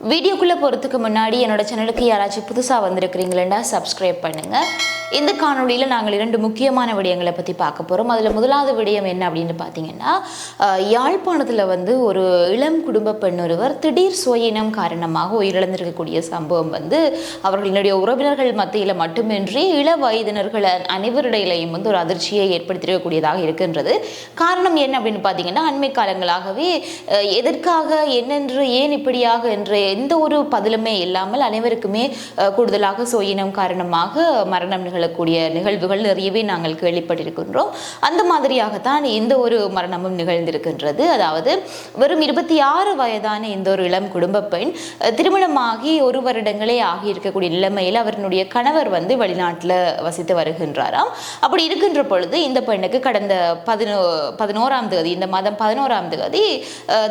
வீடியோக்குள்ளே போகிறதுக்கு முன்னாடி என்னோட சேனலுக்கு யாராச்சும் புதுசாக வந்திருக்கிறீங்களா சப்ஸ்கிரைப் பண்ணுங்கள் இந்த காணொளியில் நாங்கள் இரண்டு முக்கியமான விடயங்களை பற்றி பார்க்க போகிறோம் அதில் முதலாவது விடயம் என்ன அப்படின்னு பார்த்தீங்கன்னா யாழ்ப்பாணத்தில் வந்து ஒரு இளம் குடும்ப பெண் ஒருவர் திடீர் சுயினம் காரணமாக உயிரிழந்திருக்கக்கூடிய சம்பவம் வந்து அவர்களினுடைய உறவினர்கள் மத்தியில் மட்டுமின்றி இள வயதினர்கள் அனைவரிடையிலையும் வந்து ஒரு அதிர்ச்சியை ஏற்படுத்தியிருக்கக்கூடியதாக இருக்கின்றது. காரணம் என்ன அப்படின்னு பார்த்தீங்கன்னா அண்மை காலங்களாகவே எதற்காக என்னென்று ஏன் இப்படியாக என்று எந்த ஒரு பதிலுமே இல்லாமல் அனைவருக்குமே கூடுதலாக சோயினம் காரணமாக மரணம் நிகழக்கூடிய நிகழ்வுகள் நிறையவே நாங்கள் கேள்விப்பட்டிருக்கின்றோம். அந்த மாதிரியாகத்தான் இந்த ஒரு மரணமும் நிகழ்ந்திருக்கின்றது. அதாவது வெறும் இருபத்தி ஆறு வயதான இந்த ஒரு இளம் குடும்ப பெண் திருமணமாகி ஒரு வருடங்களே ஆகியிருக்கக்கூடிய நிலைமையில் அவருடைய கணவர் வந்து வெளிநாட்டில் வசித்து வருகின்றாராம். அப்படி இருக்கின்ற பொழுது இந்த பெண்ணுக்கு கடந்த பதினோ பதினோராம் தேதி இந்த மாதம் பதினோராம் தேதி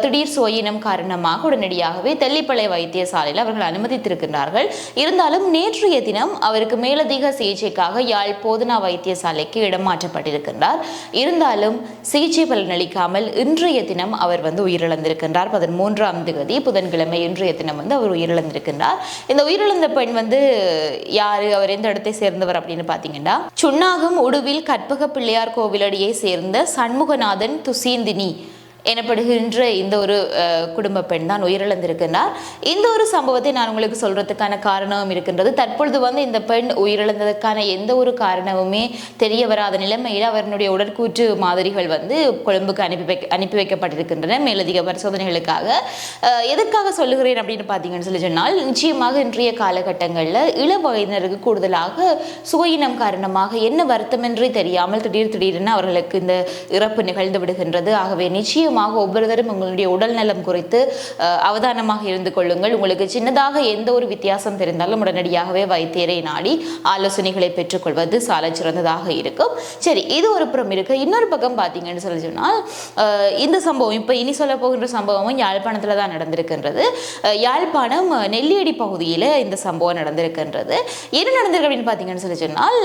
திடீர் சோயினம் காரணமாக உடனடியாகவே தெல்லிப்பளை வைத்தியசாலையில் அவர்கள் அனுமதித்திருக்கிறார்கள் இருந்தாலும் நேற்றைய தினம் அவருக்கு மேலதிக சிகிச்சைக்காக யாழ் போதனா வைத்தியசாலைக்கு இடமாற்றப்பட்டிருக்கின்றார். இருந்தாலும் சிகிச்சை பலனளிக்காமல் இன்றைய தினம் அவர் வந்து உயிரிழந்திருக்கின்றார். பதிமூன்றாம் தேதி புதன்கிழமை இன்றைய தினம் வந்து அவர் உயிரிழந்திருக்கின்றார். இந்த உயிரிழந்த பெண் வந்து யாரு அவர் எந்த இடத்தை சேர்ந்தவர் அப்படின்னு பார்த்தீங்கன்னா சுண்ணாகம் உடுவில் கற்பக பிள்ளையார் கோவிலடியை சேர்ந்த சண்முகநாதன் துசீந்தினி. எனப்படுகின்ற இந்த ஒரு குடும்ப பெண் தான் உயிரிழந்திருக்கிறார் இந்த ஒரு சம்பவத்தை நான் உங்களுக்கு சொல்றதுக்கான காரணமும் இருக்கின்றது. தற்பொழுது வந்து இந்த பெண் உயிரிழந்ததற்கான எந்த ஒரு காரணமுமே தெரிய வராத நிலைமையில் அவருடைய உடற்கூற்று மாதிரிகள் வந்து கொழும்புக்கு அனுப்பி வைக்க அனுப்பி வைக்கப்பட்டிருக்கின்றன மேலதிக பரிசோதனைகளுக்காக. எதுக்காக எதற்காக சொல்லுகிறேன் அப்படின்னு பார்த்தீங்கன்னு சொல்லி சொன்னால் நிச்சயமாக இன்றைய காலகட்டங்களில் இள வயதினருக்கு கூடுதலாக சுவையினம் காரணமாக என்ன வருத்தமின்றி தெரியாமல் திடீர் திடீரென அவர்களுக்கு இந்த இறப்பு நிகழ்ந்து விடுகின்றது. ஆகவே நிச்சயம் நிச்சயமாக ஒவ்வொருவரும் உங்களுடைய உடல் நலம் குறித்து அவதானமாக இருந்து கொள்ளுங்கள். உங்களுக்கு சின்னதாக எந்த ஒரு வித்தியாசம் தெரிந்தாலும் உடனடியாகவே வைத்தியரை நாடி ஆலோசனைகளை பெற்றுக்கொள்வது சால சிறந்ததாக இருக்கும். சரி இது ஒரு புறம் இருக்கு. இன்னொரு பக்கம் பார்த்தீங்கன்னு சொல்லி சொன்னால் இந்த சம்பவம் இப்போ இனி சொல்ல போகின்ற சம்பவமும் யாழ்ப்பாணத்தில் தான் நடந்திருக்கின்றது. யாழ்ப்பாணம் நெல்லியடி பகுதியில் இந்த சம்பவம் நடந்திருக்கின்றது. என்ன நடந்திருக்கு அப்படின்னு பார்த்தீங்கன்னு சொல்லி சொன்னால்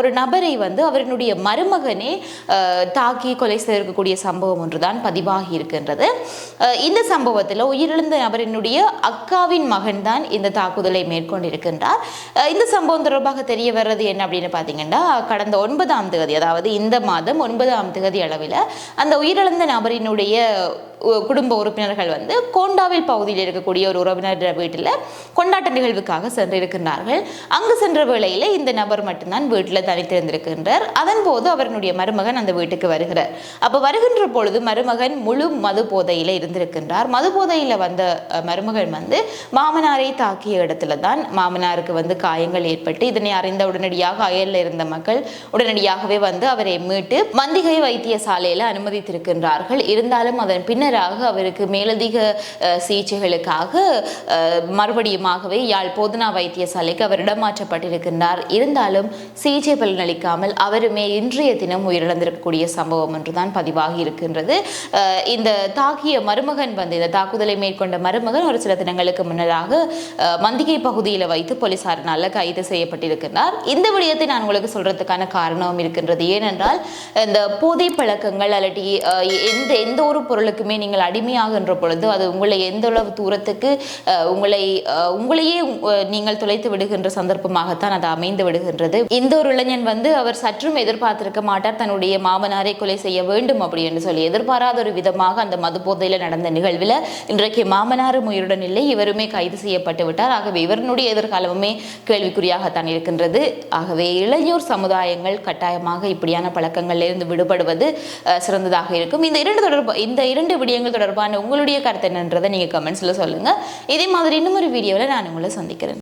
ஒரு நபரை வந்து அவரினுடைய மருமகனே தாக்கி கொலை செய்திருக்கக்கூடிய சம்பவம் ஒன்று தான் பதிவாகி இருக்கின்றது. இந்த சம்பவத்தில் உயிரிழந்த நபரினுடைய அக்காவின் மகன் தான் இந்த தாக்குதலை மேற்கொண்டிருக்கின்றார். இந்த சம்பவம் தொடர்பாக தெரிய வர்றது என்ன அப்படின்னு பார்த்தீங்கன்னா கடந்த ஒன்பதாம் தேதி அதாவது இந்த மாதம் ஒன்பதாம் தேதி அளவில் அந்த உயிரிழந்த நபரினுடைய குடும்ப உறுப்பினர்கள் வந்து கோண்டாவில் பகுதியில் இருக்கக்கூடிய ஒரு உறவினர் வீட்டில் கொண்டாட்ட நிகழ்வுக்காக சென்றிருக்கின்றார்கள். அங்கு சென்ற வேளையில் இந்த நபர் மட்டும்தான் வீட்டில் தனித்திருந்திருக்கின்றார். அதன் போது அவருடைய மருமகன் அந்த வீட்டுக்கு வருகிறார். அப்போ வருகின்ற பொழுது மருமகன் முழு மது போதையில் இருந்திருக்கின்றார். மது போதையில் வந்த மருமகன் வந்து மாமனாரை தாக்கிய இடத்துல தான் மாமனாருக்கு வந்து காயங்கள் ஏற்பட்டு இதனை அறிந்த உடனடியாக அயலில் இருந்த மக்கள் உடனடியாகவே வந்து அவரை மீட்டு மந்திகை வைத்தியசாலையில் அனுமதித்திருக்கின்றார்கள். இருந்தாலும் அதன் பின்னர் பின்னராக அவருக்கு மேலதிக சிகிச்சைகளுக்காக மறுபடியுமாகவே யாழ் போதனா வைத்தியசாலைக்கு அவர் இடமாற்றப்பட்டிருக்கின்றார். இருந்தாலும் சிகிச்சை பலனளிக்காமல் அவருமே இன்றைய தினம் உயிரிழந்திருக்கக்கூடிய சம்பவம் ஒன்றுதான் பதிவாகி இருக்கின்றது. இந்த தாக்கிய மருமகன் வந்து இந்த தாக்குதலை மேற்கொண்ட மருமகன் ஒரு சில தினங்களுக்கு முன்னதாக மந்திகை பகுதியில் வைத்து போலீசாரினால் கைது செய்யப்பட்டிருக்கிறார் இந்த விடயத்தை நான் உங்களுக்கு சொல்றதுக்கான காரணம் இருக்கின்றது. ஏனென்றால் இந்த போதை பழக்கங்கள் அல்லட்டி எந்த எந்த ஒரு பொருளுக்குமே நீங்கள் அடிமையாகின்ற பொழுது அது உங்களை எந்த அளவு தூரத்துக்கு உங்களை உங்களையே நீங்கள் தொலைத்து விடுகின்ற சந்தர்ப்பமாகத்தான் அது அமைந்து விடுகின்றது. இந்த ஒரு இளைஞன் வந்து அவர் சற்றும் எதிர்பார்த்திருக்க மாட்டார் தன்னுடைய மாமனாரை கொலை செய்ய வேண்டும் அப்படி என்று சொல்லி எதிர்பாராத ஒரு விதமாக அந்த மது போதையில் நடந்த நிகழ்வில் இன்றைக்கு மாமனாரும் உயிருடன் இல்லை இவருமே கைது செய்யப்பட்டு விட்டார். ஆகவே இவருடைய எதிர்காலமுமே கேள்விக்குறியாகத்தான் இருக்கின்றது. ஆகவே இளையோர் சமுதாயங்கள் கட்டாயமாக இப்படியான பழக்கங்களிலிருந்து விடுபடுவது சிறந்ததாக இருக்கும். இந்த இரண்டு தொடர்பு இந்த இரண்டு விடயங்கள் தொடர்பான உங்களுடைய கருத்து என்னன்றதை நீங்க கமெண்ட்ஸ்ல சொல்லுங்க. இதே மாதிரி இன்னும் ஒரு வீடியோவில் நான் உங்களை சந்திக்கிறேன்.